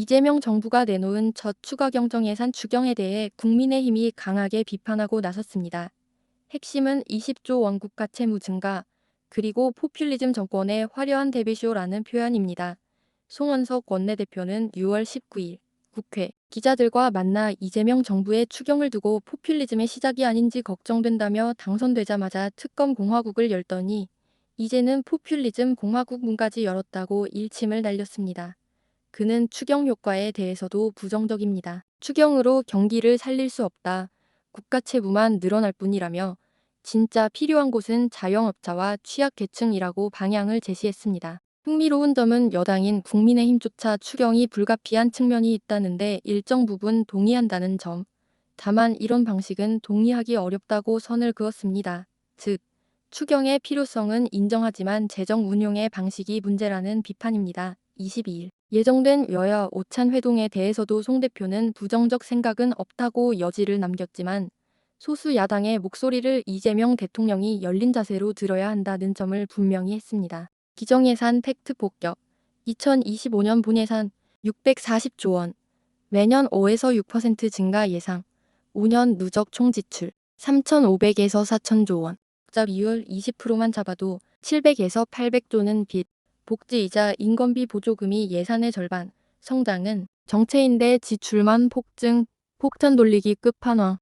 이재명 정부가 내놓은 첫 추가 경정 예산 추경에 대해 국민의힘이 강하게 비판하고 나섰습니다. 핵심은 20조 원 국가 채무 증가, 그리고 포퓰리즘 정권의 화려한 데뷔쇼라는 표현입니다. 송원석 원내대표는 6월 19일 국회 기자들과 만나 이재명 정부의 추경을 두고 포퓰리즘의 시작이 아닌지 걱정된다며 당선되자마자 특검 공화국을 열더니 이제는 포퓰리즘 공화국 문까지 열었다고 일침을 날렸습니다. 그는 추경 효과에 대해서도 부정적입니다. 추경으로 경기를 살릴 수 없다. 국가 채무만 늘어날 뿐이라며 진짜 필요한 곳은 자영업자와 취약계층이라고 방향을 제시했습니다. 흥미로운 점은 여당인 국민의힘조차 추경이 불가피한 측면이 있다는데 일정 부분 동의한다는 점. 다만 이런 방식은 동의하기 어렵다고 선을 그었습니다. 즉, 추경의 필요성은 인정하지만 재정 운용의 방식이 문제라는 비판입니다. 22일. 예정된 여야 오찬 회동에 대해서도 송 대표는 부정적 생각은 없다고 여지를 남겼지만 소수 야당의 목소리를 이재명 대통령이 열린 자세로 들어야 한다는 점을 분명히 했습니다. 기정예산 팩트 폭격. 2025년 본예산 640조 원. 매년 5에서 6% 증가 예상. 5년 누적 총지출 3,500에서 4,000조 원. 적자 비율 20%만 잡아도 700에서 800조는 빚 복지이자 인건비 보조금이 예산의 절반 성장은 정체인데 지출만 폭증 폭탄 돌리기 끝판왕